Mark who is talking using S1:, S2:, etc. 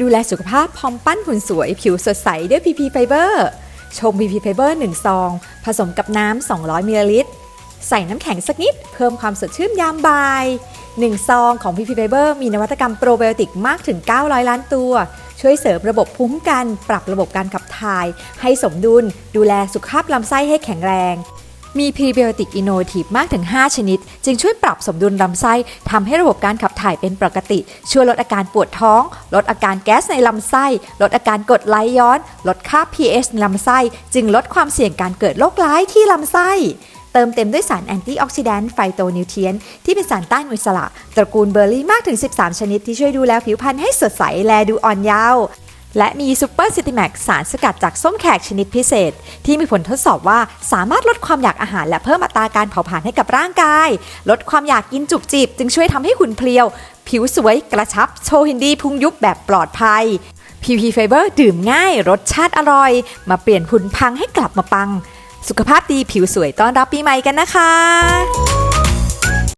S1: ดูแลสุขภาพพร้อมปั้นหุ่นสวยผิวสดใสด้วย PP Fiber ชง PP Fiber 1 ซอง ผสมกับน้ำ 200มิลลิลิตร ใส่น้ำแข็งสักนิด เพิ่มความสดชื่นยามบ่าย 1 ซองของ PP Fiber มีนวัตกรรมโปรไบโอติกมากถึง 900 ล้านตัว ช่วยเสริมระบบภูมิคุ้มกัน ปรับระบบการขับถ่าย ให้สมดุล ดูแลสุขภาพลำไส้ให้แข็งแรง มีพรีไบโอติกอินโนทีฟมากถึง 5 ชนิด จึงช่วยปรับสมดุลลำไส้ทำให้ระบบการขับถ่ายเป็นปกติ ช่วยลดอาการปวดท้อง ลดอาการแก๊สในลำไส้ ลดอาการกดไหลย้อน ลดค่า pH ในลำไส้ จึงลดความเสี่ยงการเกิดโรคร้ายที่ลำไส้เติมเต็มด้วยสารแอนตี้ออกซิแดนต์ไฟโตนิวเทียนที่เป็นสารต้านอิสระ ตระกูลเบอร์รี่มากถึง 13 ชนิดที่ช่วยดูแลผิวพรรณให้สดใสแลดูอ่อนเยาว์ และมีซูเปอร์ซิติแม็กสารสกัดจากส้มแขกชนิดพิเศษ ที่มีผลทดสอบว่าสามารถลดความอยากอาหาร และเพิ่มอัตราการเผาผลาญให้กับร่างกาย ลดความอยากกินจุบจิบ จึงช่วยทำให้หุ่นเพรียว ผิวสวยกระชับโชว์หินดีพุงยุบแบบปลอดภัย PP Fiber ดื่มง่าย รสชาติอร่อย มาเปลี่ยนหุ่นพังให้กลับมาปัง สุขภาพดีผิวสวยต้อนรับปีใหม่กันนะคะ